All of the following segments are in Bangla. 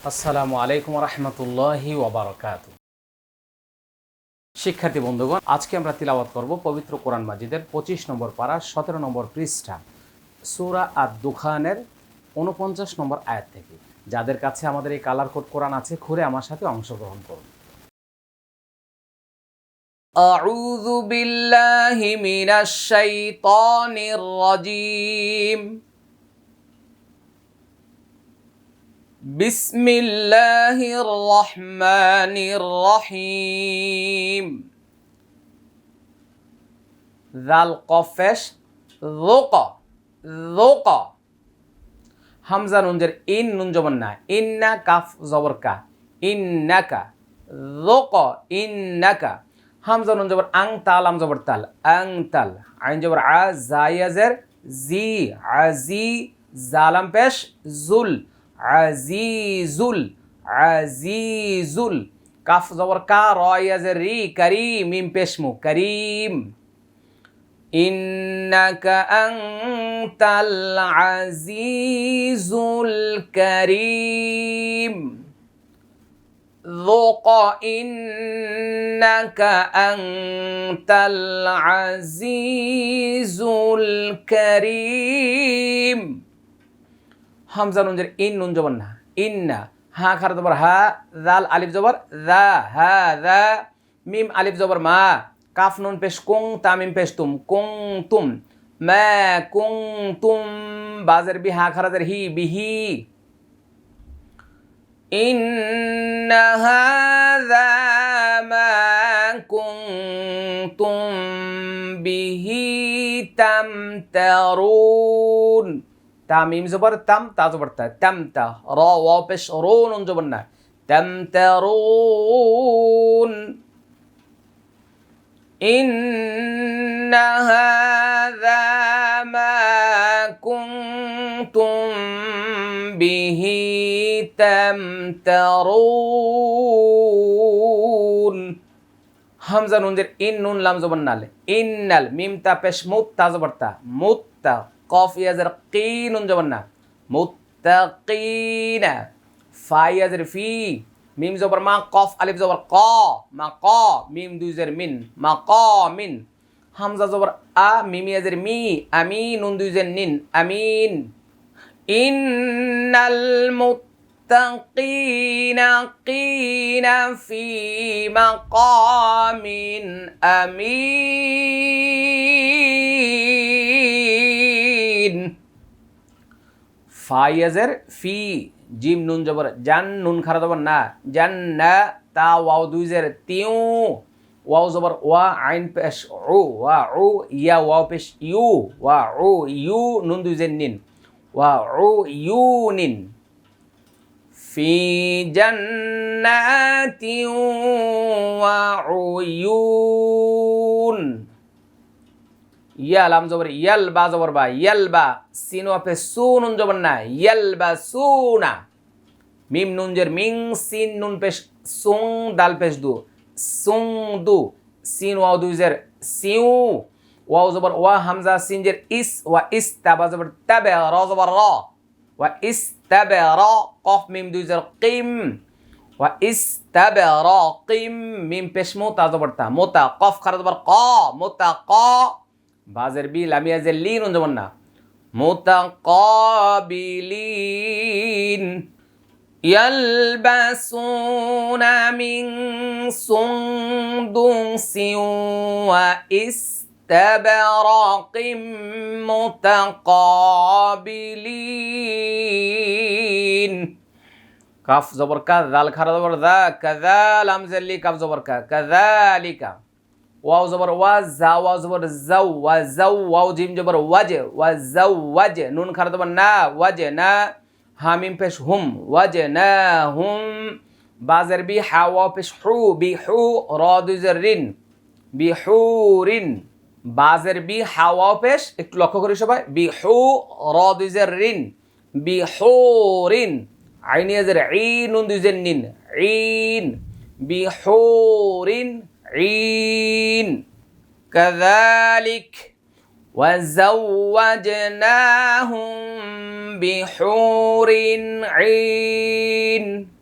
আসসালামু আলাইকুম রহমতুল্লাহি ওবরাকাত শিক্ষার্থী বন্ধুগণ আজকে আমরা তিলাওয়াত করব পবিত্র কোরআন মাজিদের পঁচিশ নম্বর পারা সতেরো নম্বর পৃষ্ঠা সুরা আর দুখানের উনপঞ্চাশ নম্বর আয়াত থেকে যাদের কাছে আমাদের এই কালার কোড কোরআন আছে খুলে আমার সাথে অংশগ্রহণ করুন أعوذ بالله من الشيطان الرجيم বিসমিল্লাহির রহমানির রহিম জাল কফেশ রোক রোক হামজা নুনজের ইন, নুন জবর না। ইন্না কাফ জবর কা। ইন্নাকা রোক ইন্নাকা। হামজা নুন জবর আং, তাল, আম জবর তাল। আং, তাল। আইন জবর আ, জায়াজের জি আজি জালাম পেশ, জুল। আজিজুল আজিজুল কাফ জবর কা রয়াজের রি করিম মিম পেশমু করিম إنك أنت العزيز الكريم ذوق إنك أنت العزيز الكريم হামজা নুন জের ইন নুন জবর না ইন্না হা খার জবর হা জাল আলিফ জবর দা হা দা মিম আলিফ জবর মা কাফ নুন পেশ কুং তামিম পেশ তুম কুং তুম মা কুং তুম বাজের বি হা খারাজের হি বিহি إن هذا ما كنتم به تمترون তামিম জবর তাম তা জবর তা তাম তা র ওয়া পেশ রো নুন জবর না তাম তারুন إن هذا ما كنتم به تمترون হামজা নুনজের ইন নুন লাম জবর নালে ইন্নাল মিম তা পেশ মুত তা জবর তা মুত তা কফ ইয়াজের কি নুন জবর না। মুত্তাকিনা। ফা ইয়াজের ফি, মিম জবর মা, কফ, আলিফ জবর ক, মা ক, মিম দুই জের মিন, মা ক, মিন। হামজা জবর আ মিম ইয়াজের মি আমি নুন দুই জের নিন, আমিন। ইন্নাল মুত্তাকিনা কিনা ফি মাকামিন আমিন। ফাইয়াজের ফি, জিম নুন জবর, জান নুন খারা জবর না, জান না, তা ওয়াও দুই জের, তিউ, ওয়াও জবর, ওয়া আইন পেশ ও ওয়া ও ইয়া ওয়াও পেশ, ইউ, ওয়া ও ইউ, নুন দুই জের নিন, ওয়া ও ইউ নিন। ফি জান্নাতি ওয়া উয়ুন ইয়া লাম জবর, ইয়াল বা জবর বা, ইয়াল বা, সিন ওয়াপে সুনুন জবর না, ইয়াল বা সুনা মিম নুন জের মিং, সিন নুন পেশ সুং, দাল পেশ দু। সুং দু, সিন ওয়াও দুই জের সিউ। ওয়াও জবর ওয়া, হামজা সিন জের ইস, ওয়া ইস তাবা জবর তাবে র, জবর র। ওয়া ইস তাবে র, কফ মিম দুই জের কিম। ওয়া ইস তাবে র, কিম, মিম পেশ মোতা জবর তা মোতা কফ খারা জবর ক মোতা ক। بازر بي لم يزل لين متقابلين يلبسون من سندس واستبرق متقابلين. كاف زبر كذا الخر ذا كذا لمزلي اللي كاف زبر كذلك. ওয়াও জবর ওয়া জা ওয়াও জবর জাউ ওয়া জাউ ওয়াও জিম জবর ওয়াজে ওয়া জাউ ওয়াজে, নুন খারা জবর না, ওয়াজে না, হামিম পেশ হুম, ওয়াজে না হুম, বাজের বি হা, ওয়াও পেশ হু, বি হু, র দুজের রিন, বি হু রিন, বাজের বি হা, ওয়াও পেশ, একটু লক্ষ্য করি সবাই, বি হু, র দুজের রিন, বি হু রিন আইনিয়াজের ই, নুন দুজের নিন ইন বি হু রিন عين كذلك وزوجناهم بحور عين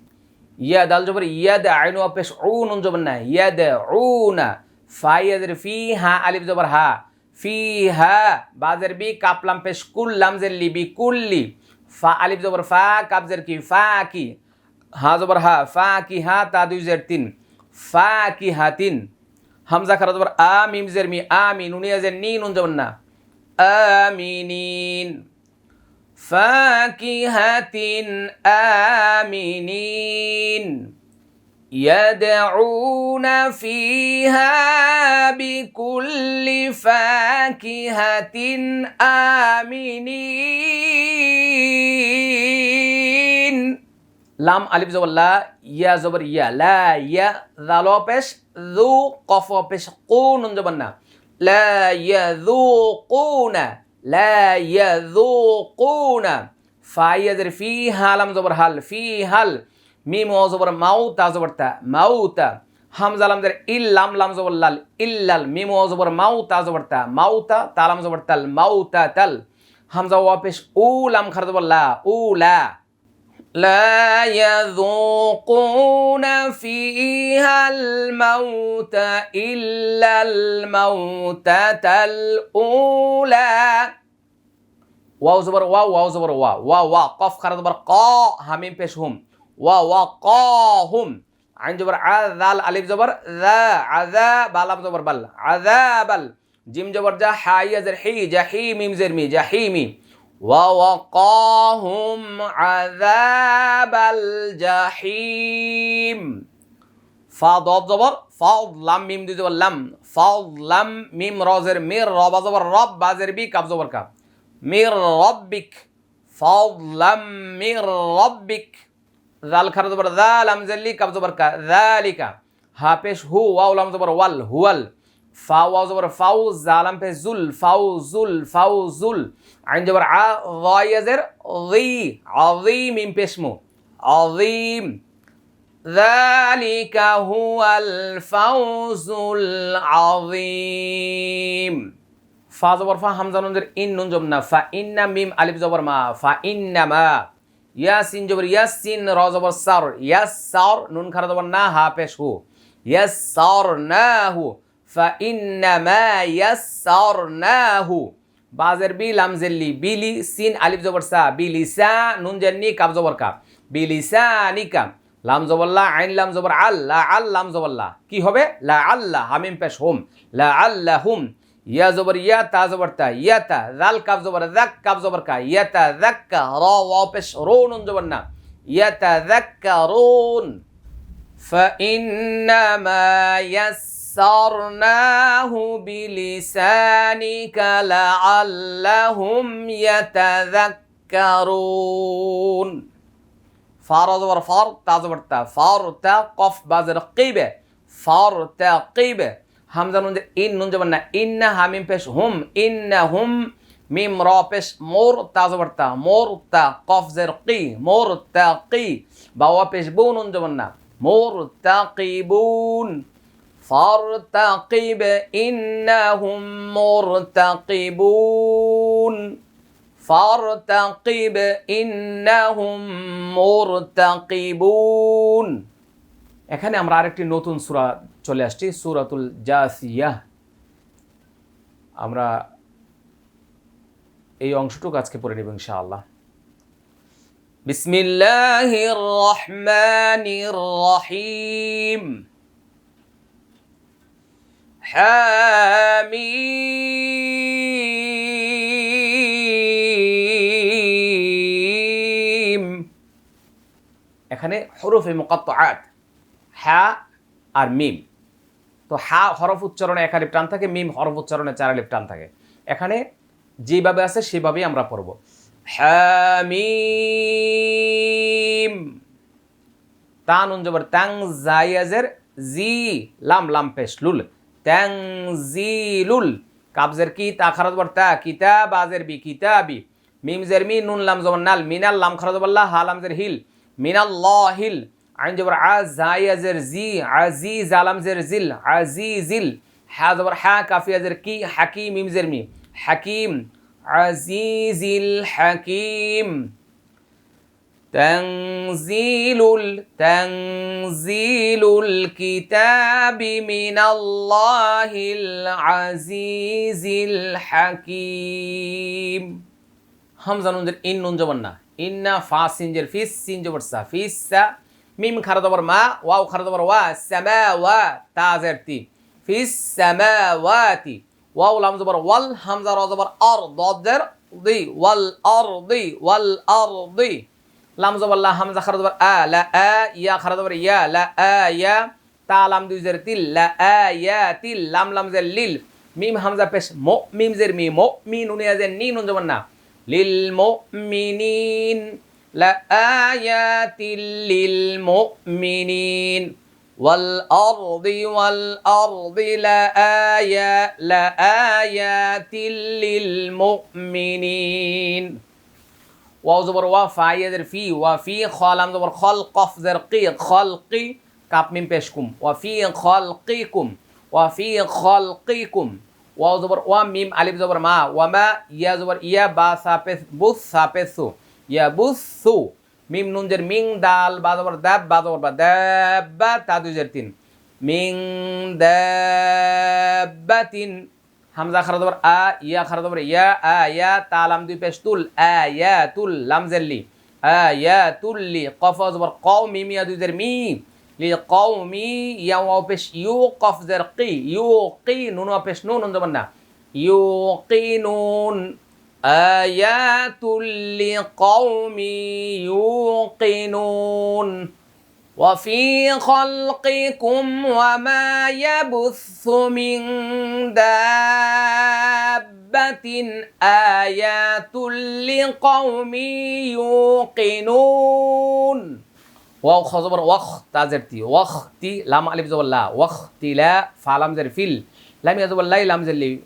ইয়া দাল জবর ইয়াদ আইনু পেশ উন জবর না ইয়াদ উনা ফাইয়াদের ফি হা আলিফ জবর হা ফি হা বাজের বি কাপলাম পেশ কুল্লাম জের লি বি কুল্লি ফা আলিফ জবর ফা কাবজের কি ফা কি হা জবর হা ফা কি হা তা দুই জের তিন ফা কি হা তিন হামজা খারা জবর আ মিম জের মি আ মি নুনিয়া জের নি নুন জবর না আমিনিন فاكهة آمنين يدعون فيها بكل فاكهة آمنين লাম আলিফ জবর লা ইয়া জবর ইয়া লা ইয়া জাল পেশ যু কফ পেশ কুন জবর না লা ইয়াযুকুনা লা ইয়াযুকুনা ফাইয়াদের ফি হালাম জবর হাল ফি হাল মিম ও জবর মাউ তা জবর তা মাউতা হামজা লাম জের ইল্লাম লাম জবর লাল ইল্লাল মিম ও জবর মাউ তা জবর তা মাউতা তালাম জবর তাল মাউতা তাল হামজা ওয়া পেশ উ লাম খার জবর লা উ লা لا يذوقون فيها الموت إلا الموتة الأولى واو زبر واو واو زبر واو واو واو قف خرج زبر قا همين پیش هم واو واو قاهم عين جبر عذال ألف زبر ذا عذاب لام زبر بل عذاب جيم جبر جا حي زر حي جحي ميم زر مي جحيمي ووقاهم عذاب الجحيم ফা দব জবর ফাউদ লাম মিম দুই জবর লাম ফাউদ লাম মিম রজের মির রবা জবর রব বাজের বি কাব জবর কাব মির রব্বিক ফাউদ লাম মির রব্বিক জাল খার জবর জাল আমজাল্লি কাব জবর কা জালিকা হা পেশ হু ওয়াও লাম জবর ওয়াল হুয়াল ফা ওয়াও জবর ফাউ জালাম পেশ জুল ফাউ জুল ফাউ জুল আইন জবর আ ওয়াইয়াজের জি আযীম মিম পেশমু আযীম ذلك هو الفوز العظيم ফা জবর ফা হামজা নুন জের ইন নুন জবর না ফা ইন্না মিম আলিফ জবর মা ফা ইন্না মা ইয়াসিন জবর ইয়াসিন র জবর সার ইয়াসার নুন খারা জবর না হা পেশ হু ইয়াসার না হু ফা ইন্না মা ইয়াসার না হু বাজের বি লাম জেল্লি বিলি সিন আলিফ জবর সা বিলিসা নুন জেন্নি কাব জবর কাব বিলিসানিকা লাম জবল্লা আইন লাম জবর আল্লাহ আল লাম জবল্লা কি হবে লা আল্লাহ হামিম পেশ হোম লা আল্লাহ হুম ইয়া জবর ইয়া তা জবর তা ইয়া তা জাল কাব জবর জাক কাব জবর কা ইয়া তা জাক্কা র ওয়া পেশ রো নুন জবর না ইয়া তা জাক্কা রুন فإنما ويسرناه بلسانك لعلهم يتذكرون فار زبر فار تا زبر تا فار تا قف بازر قيبة فار تا قيبة همزة نون إن نون جبنا إن همين بش هم إن هم ميم را بش مور تا زبر تا مور تا قف زر قي مور تا قي بوا بش بون نون جبنا مور تا قيبون فارتقب إنهم مرتقبون فارتقب إنهم مرتقبون এখানে আমরা আরেকটি নতুন সূরা চলে আসছি সূরাতুল জাসিয়াহ আমরা এই অংশটুকু আজকে পড়ে নেব ইনশাআল্লাহ বিসমিল্লাহির রহমানির রহিম হামিম। এখানে হরফে মুকাত্তাআত হা আর মিম। তো হা হরফ উচ্চারণে এক আলিফ টান থাকে, মিম হরফ উচ্চারণে চার আলিফ টান থাকে। এখানে যেভাবে আছে সেভাবেই আমরা পড়ব। হামিম। তা নুন জবর তাং জায়াজের জি লাম লাম পেশ লুল। তাং জিলুল কাবজের কি, তা খারাজ বর তা কিতাব আজের বি, কিতাবি। মিম জের মি, নুন লাম জবর নাল, মিনাল লাম খারাজ হা লাম জের হিল মিনাল্লাহিল আইন জবর আজায়াজের জি, আজিজ আলাম জের জিল, আজিজিল। হা জবর হা কাফি আজের কি, হাকিম মিম জের মি। হাকিম, আজিজিল হাকিম। تنزيل تنزيل الكتاب من الله العزيز الحكيم হামজা নুনজের ইন নুন জবর না ইন্না ফা সিনজের ফিস সিন জবর সা ফিস সা মিম খারা জবর মা ওয়াও খারা জবর ওয়া সামা ওয়া তা জের তি ফিস সামাওয়াতি ওয়াও লাম জবর ওয়াল হামজা র জবর আর দদ জের দি ওয়াল আরদি ওয়াল আরদি লাম জবর লা হামজা খারা জবর আ লা আ ইয়া খারা জবর ইয়া লা আ ইয়া তা লাম দুই জের তিল লা আ ইয়া তিল লাম লাম জের লিল মিম হামজা পেশ মো মিম জের মি মো মি নুন ইয়া জের নি নুন জবর না লিল মুমিনিন লা আয়াতিল লিল মুমিনিন والأرض والأرض لآيا لآيات للمؤمنين ওয়া জবর ওয়া, ফা ইয়াদের ফি, ওয়া, ফি, খল, আম, জবর, খল, কফ, জের, কি, খল, কি, কাপ, মিম, পেশ, কুম। ওয়া, ফি, খল, কি, কুম। ওয়া, ফি, খল, কি, কুম। ওয়া জবর ওয়া, মিম, আলিফ, জবর, মা। ওয়া, মা, ইয়া, জবর, ইয়া, বা, সা, পে বুস সা সু। ইয়া বুস সু। মিম, নুন, জের, মিং, দাল, বা, জবর, দাব, বা, জবর, বা, দাব, বা, তা তিন। মিং, দাব তিন। হামজা খারা জবর আ ইয়া খারা জবর ইয়া আ ইয়া তালাম দুই পেশ তুল আ ইয়া তুল লাম জেল্লি আ ইয়া তুল্লি কফ জবর কও মিম ইয়া দুই জের মি লি কওমি ইয়া ওয়াও পেশ ইউ কফ জের কি ইউ কি নুন ওয়া পেশ নুন নুন জবর না ইউ কি নুন آيات لقوم يوقنون وفي خلقكم وما يبث من دابة. آيات لقوم يوقنون. واو خزبر وخ تازرتي وختي لام ألف زبر لا. واختلا فعلام زر فيل لام يزبر لا لام زر لي.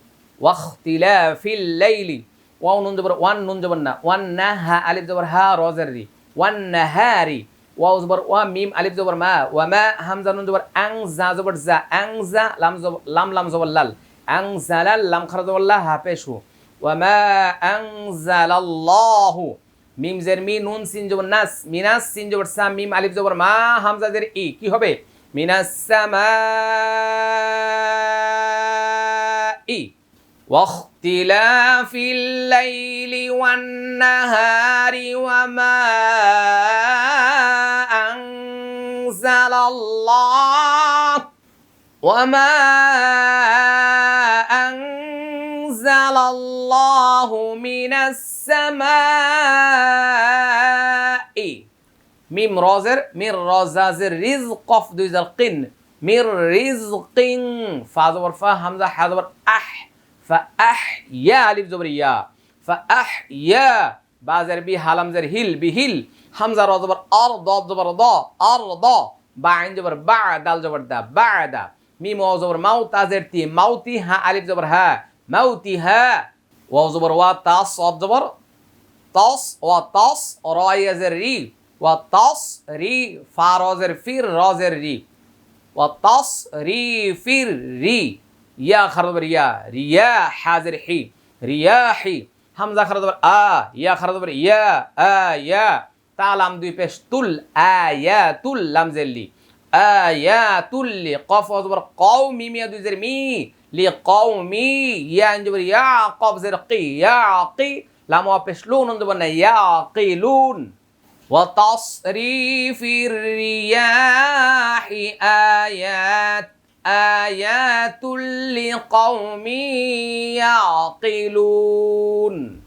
لا في الليل. واو نون زبر وان نون زبر نا. وان نها ألف زبر ها روزر وان نهاري. না হারি ওয়াও জবর ওয়া মিম আলিফ জবর মা ওয়া মা হামজা নুন জবর আং জা জবর জা আং জা লাম জবর লাম লাম জবর লাল আং জালাল লাম খারা জবর লা হা পেশু ওয়া মা আং জালাল্লাহু মিম জের মি নুন সিন জবর নাস মিনাস সিন জবর সা মিম আলিফ জবর মা হামজা জের ই কি হবে মিনাস সামা ই واختلاف الليل والنهار وما أنزل الله. وما أنزل الله من السماء. ميم رازر مير رازازر رزق قف دوزر قن مير رزق فازور فا همزة حازور أح. فأحيا لب زبريا فأحيا. بازر بي هلمزر هل بهل همزة رازبر أرضا زبر ضا أرضا باعن جبر باع دال جبر دا باع دا ميم واو زبر موت ازر تي موتي ها الف زبر ها موتي ها. واو زبر وا تاس صاد زبر تاس وا تاس راي ازر ري وا تاس ري فا رازر فير رازر ري وا تاس ري فير ري يا خر زبر يا ريا حازر حي رياحي همزه خر زبر آ. آه يا خر زبر يا آ آه يا তালাম দুই পেশ তুল আয়া তুল লাম জেল্লি আয়া তুল্লি কফ অজবর কও মি মিয়া দুই জের মি লি কও মি ইয়া আনজবর ইয়া কফ জের কি ইয়া কি লাম ওয়া পেশ লুন অনজবর না ইয়া কিলুন وتصريف الرياح آيات آيات لقوم يعقلون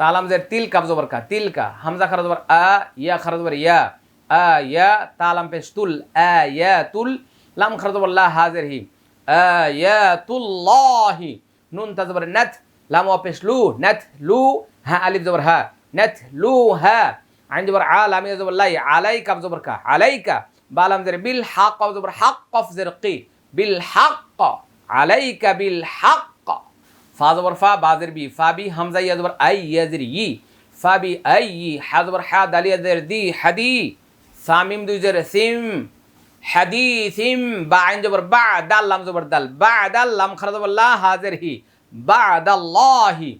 তালাম জের তিল কাব জবর কা তিল কা হামজা খারা জবর আ, ইয়া খারা জবর ইয়া, আ, ইয়া, তালাম পেশ তুল, আ, ইয়া তুল, লাম খারা জবর লা হাজের হি, আ, ইয়া তুল্লাহি নুন তা জবর নাথ লাম পেশ লু নাথ লু, হা, আলিফ জবর হা নাথ লু, হা, আইন জবর আ, লাম জবর লাই আলাই কাব জবর কা, আলাইকা বালাম জের বিল হাক কাব জবর হাক কফ জের কি ফা জবর ফা বাজের বি, ফা বি, হামজা ইয়াজবর আই ইয়াজের ই। ফা বি আই, ই, হা জবর হা, দালি ইয়াজের দি হাদি সামিম দুইজের সিম হাদি সিম, বা আইন জবর বা, দাল, লাম জবর দাল, বা দাল, লাম খারা জবর লা হাজের হি, বা দাল্লাহি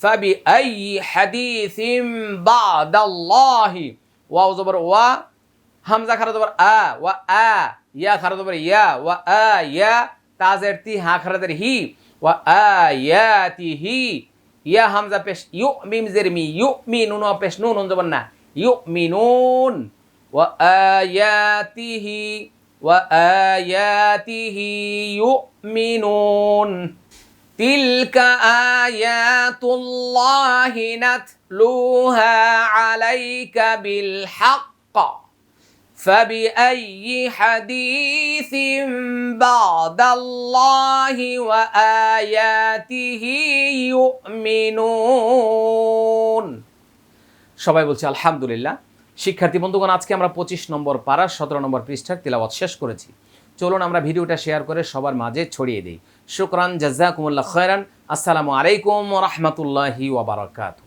ফাবি আই হাদিসিম বা দাল্লাহি ওয়াও জবর ওয়া, হামজা খারা জবর আ, ওয়া, আ, ইয়া খারা জবর ইয়া, ওয়া, আ, ইয়া তাজের তি, হা খারা জবর ওয়া আয়াতিহি ইয়া হামজা পেশ ইউ মিম জের মি ইউ মি নুন পেশ নুন নুন জবর না ইউ মিনুন ওয়া আয়াতিহি ওয়া আয়াতিহি ইউমিনুন تلك آيات الله نتلوها عليك بالحق فبأي حديث بعد الله وآياته يؤمنون সবাই বলছে আলহামদুলিল্লাহ শিক্ষার্থী বন্ধুগণ আজকে আমরা পঁচিশ নম্বর পাড়ার সতেরো নম্বর পৃষ্ঠার তিলাওয়াত শেষ করেছি চলুন আমরা ভিডিওটা শেয়ার করে সবার মাঝে ছড়িয়ে দিই শুকরান জাজাকুমুল্লাহ খয়রান আসসালামু আলাইকুম রহমতুল্লাহি ওবরাকাতু